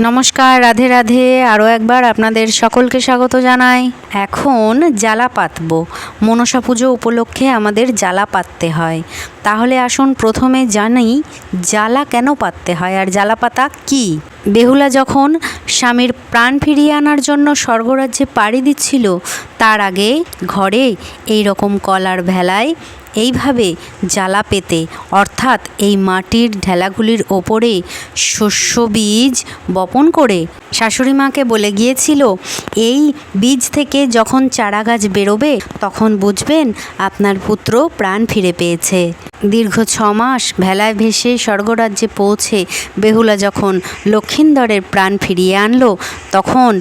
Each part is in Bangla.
নমস্কার, রাধে রাধে, আরও একবার আপনাদের সকলকে স্বাগত জানাই। এখন জ্বালা পাতব। মনসা পুজো উপলক্ষে আমাদের জ্বালা পাততে হয়। তাহলে আসুন প্রথমে জানি জ্বালা কেন পাততে হয় আর জ্বালা পাতা কী? বেহুলা যখন স্বামীর প্রাণ ফিরিয়ে আনার জন্য স্বর্গরাজ্যে পাড়ি দিচ্ছিল, তার আগে ঘরে এই রকম কলার ভেলায় এইভাবে জ্বালা পেতে, অর্থাৎ এই মাটির ঢেলাগুলির ওপরে শস্য বীজ বপন করে শাশুড়ি মাকে বলে গিয়েছিল, এই বীজ থেকে যখন চারা গাছ বেরোবে, তখন বুঝবেন আপনার পুত্র প্রাণ ফিরে পেয়েছে। দীর্ঘ ছ মাস ভেলায় ভেসে স্বর্গরাজ্যে পৌঁছে বেহুলা যখন লক্ষিন্দরের প্রাণ ফিরিয়ে আনলো, তখন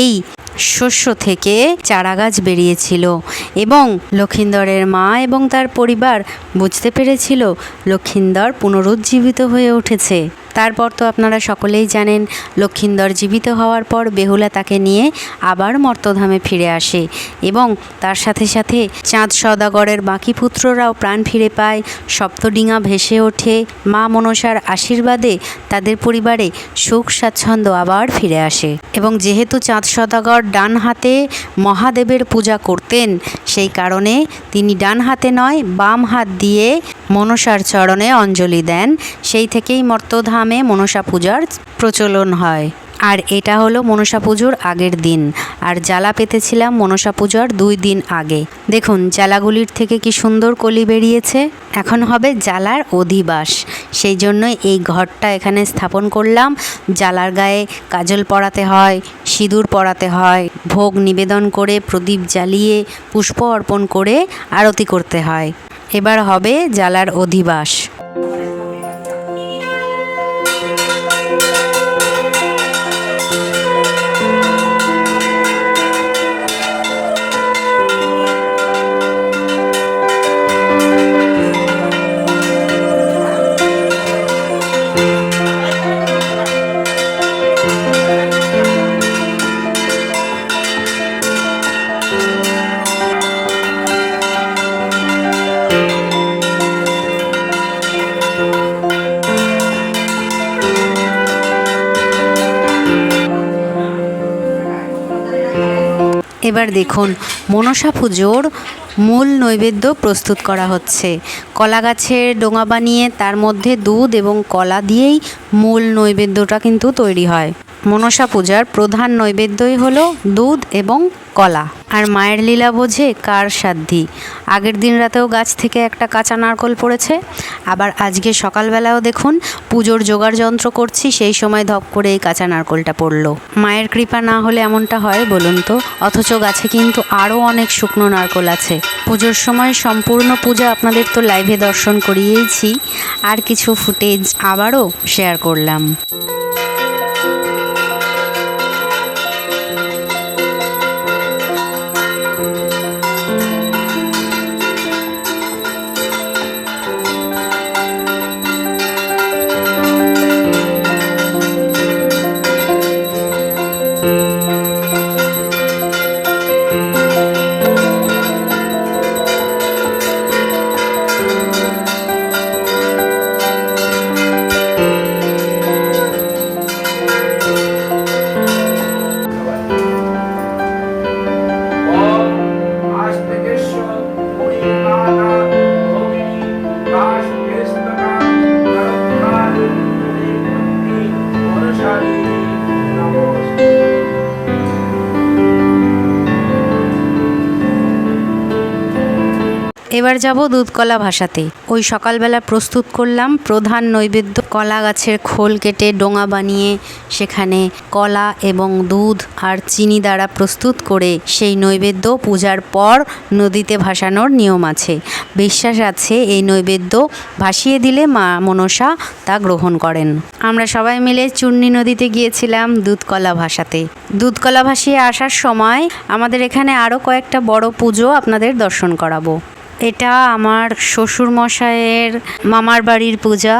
এই শস্য থেকে চারাগাছ বেরিয়েছিল এবং লক্ষিন্দরের মা এবং তার পরিবার বুঝতে পেরেছিল লক্ষিন্দর পুনরুজ্জীবিত হয়ে উঠেছে। তারপর তো আপনারা সকলেই জানেন, লক্ষিন্দর জীবিত হওয়ার পর বেহুলা তাকে নিয়ে আবার মর্তধামে ফিরে আসে এবং তার সাথে সাথে চাঁদ সদাগরের বাকি পুত্ররাও প্রাণ ফিরে পায়। সপ্তডিঙা ভেসে ওঠে। মা মনসার আশীর্বাদে তাদের পরিবারে সুখ স্বাচ্ছন্দ্য আবার ফিরে আসে এবং যেহেতু চাঁদ সদাগর ডান হাতে মহাদেবের পূজা করতেন, সেই কারণে তিনি ডান হাতে নয়, বাম হাত দিয়ে মনসার চরণে অঞ্জলি দেন। সেই থেকেই মর্তধামে মনসা পূজার প্রচলন হয়। আর এটা হলো মনসা পুজোর আগের দিন। আর জ্বালা পেতেছিলাম মনসা পূজার দুই দিন আগে। দেখুন, জ্বালাগুলির থেকে কি সুন্দর কলি বেরিয়েছে? এখন হবে জ্বালার অধিবাস। সেই জন্য এই ঘরটা এখানে স্থাপন করলাম। জ্বালার গায়ে কাজল পরাতে হয়, সিঁদুর পরাতে হয়, ভোগ নিবেদন করে, প্রদীপ জ্বালিয়ে, পুষ্প অর্পণ করে, আরতি করতে হয়। এবার হবে জ্বালার অধিবাস। এবার দেখুন, মনসা পুজোর মূল নৈবেদ্য প্রস্তুত করা হচ্ছে। কলা গাছের ডোঙা বানিয়ে তার মধ্যে দুধ এবং কলা দিয়েই মূল নৈবেদ্যটা কিন্তু তৈরি হয়। মনসা পূজার প্রধান নৈবেদ্যই হলো দুধ এবং কলা। আর মায়ের লীলা বোঝে কার সাধ্যি। আগের দিন রাতেও গাছ থেকে একটা কাঁচা নারকল পড়েছে। আবার আজকে সকালবেলাও দেখুন পুজোর জোগাড় যন্ত্র করছি, সেই সময় ধপ করে এই কাঁচা নারকলটা পড়ল। মায়ের কৃপা না হলে এমনটা হয় বলুন তো? অথচ গাছে কিন্তু আরও অনেক শুকনো নারকল আছে। পুজোর সময় সম্পূর্ণ পূজা আপনাদের তো লাইভে দর্শন করিয়েইছি। আর কিছু ফুটেজ আবারও শেয়ার করলাম। এবার যাব দুধ কলা ভাসাতে ওই সকালবেলা প্রস্তুত করলাম প্রধান নৈবেদ্য। কলা গাছের খোল কেটে ডোঙা বানিয়ে সেখানে কলা এবং দুধ আর চিনি দ্বারা প্রস্তুত করে সেই নৈবেদ্য পূজার পর নদীতে ভাসানোর নিয়ম আছে। বিশ্বাস আছে এই নৈবেদ্য ভাসিয়ে দিলে মা মনসা তা গ্রহণ করেন। আমরা সবাই মিলে চূর্ণী নদীতে গিয়েছিলাম দুধ কলা ভাসাতে দুধ কলা ভাসিয়ে আসার সময় আমাদের এখানে আরও কয়েকটা বড় পুজো আপনাদের দর্শন করাবো। এটা আমার শ্বশুর মশাইয়ের মামার বাড়ির পূজা।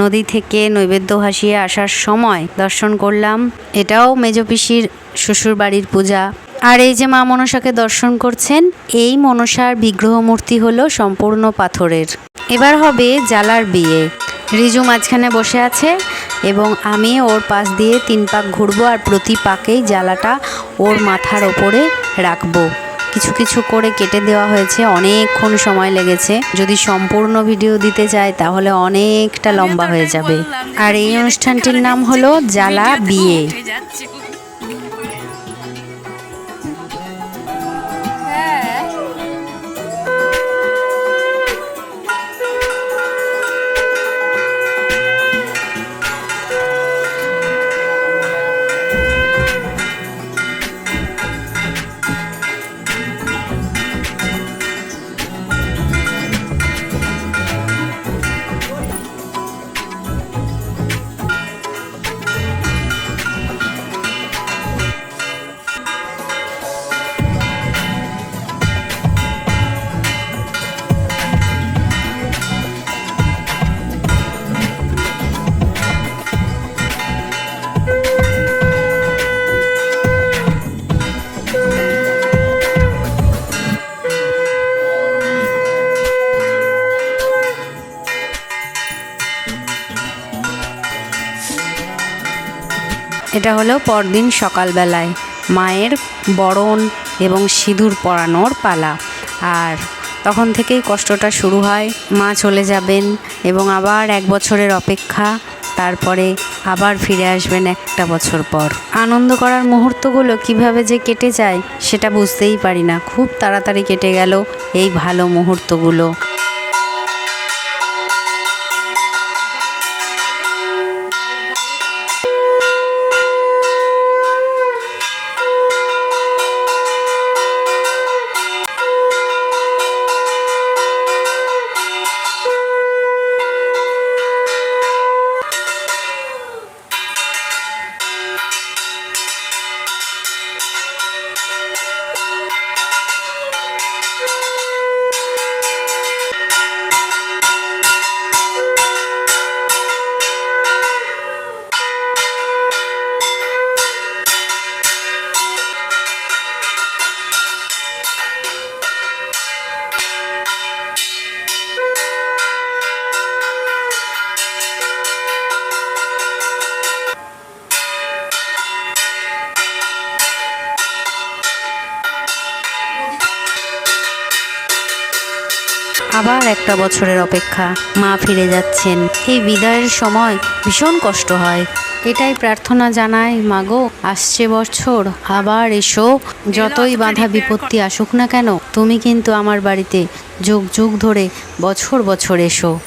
নদী থেকে নৈবেদ্য ভাসিয়ে আসার সময় দর্শন করলাম। এটাও মেজ পিসির শ্বশুর বাড়ির পূজা। আর এই যে মা মনসাকে দর্শন করছেন, এই মনসার বিগ্রহ মূর্তি হলো সম্পূর্ণ পাথরের। এবার হবে জালার বিয়ে। রিজু মাঝখানে বসে আছে এবং আমি ওর পাশ দিয়ে তিন পাক ঘুরবো আর প্রতি পাকেই জ্বালাটা ওর মাথার ওপরে রাখব। কিছু কিছু করে কেটে দেওয়া হয়েছে অনেকক্ষণ সময় লেগেছে। যদি সম্পূর্ণ ভিডিও দিতে চাই তাহলে অনেকটা লম্বা হয়ে যাবে। আর এই অনুষ্ঠানটির নাম হলো জ্বালা বিয়ে। এটা হলো পরদিন সকালবেলায় মায়ের বরণ এবং সিঁদুর পরানোর পালা। আর তখন থেকেই কষ্টটা শুরু হয়, মা চলে যাবেন এবং আবার এক বছরের অপেক্ষা, তারপরে আবার ফিরে আসবেন একটা বছর পর। আনন্দ করার মুহূর্তগুলো কীভাবে যে কেটে যায়, সেটা বুঝতেই পারি না। খুব তাড়াতাড়ি কেটে গেল এই ভালো মুহূর্তগুলো। আবার একটা বছরের অপেক্ষা। মা ফিরে যাচ্ছেন। এই বিদায়ের সময় ভীষণ কষ্ট হয়। এটাই প্রার্থনা জানাই মাগো, আসছে বছর, আবার এসো। যতই বাধা বিপত্তি আসুক না কেন, তুমি কিন্তু আমার বাড়িতে যুগ যুগ ধরে বছর বছর এসো।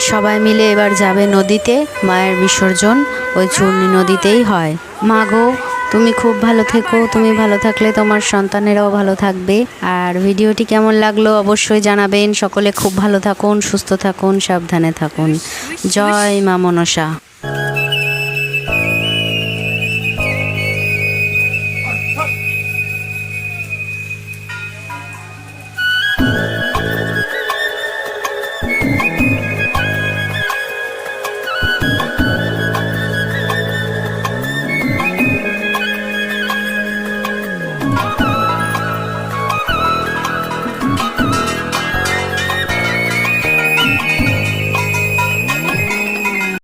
সবাই মিলে এবার যাবে নদীতে, মায়ের বিসর্জন ওই চূর্ণী নদীতেই হয়। মাগো তুমি খুব ভালো থেকো, তুমি ভালো থাকলে তোমার সন্তানেরাও ভালো থাকবে। আর ভিডিওটি কেমন লাগল অবশ্যই জানাবেন। সকলে খুব ভালো থাকুন, সুস্থ থাকুন, সাবধানে থাকুন। জয় মা মনসা।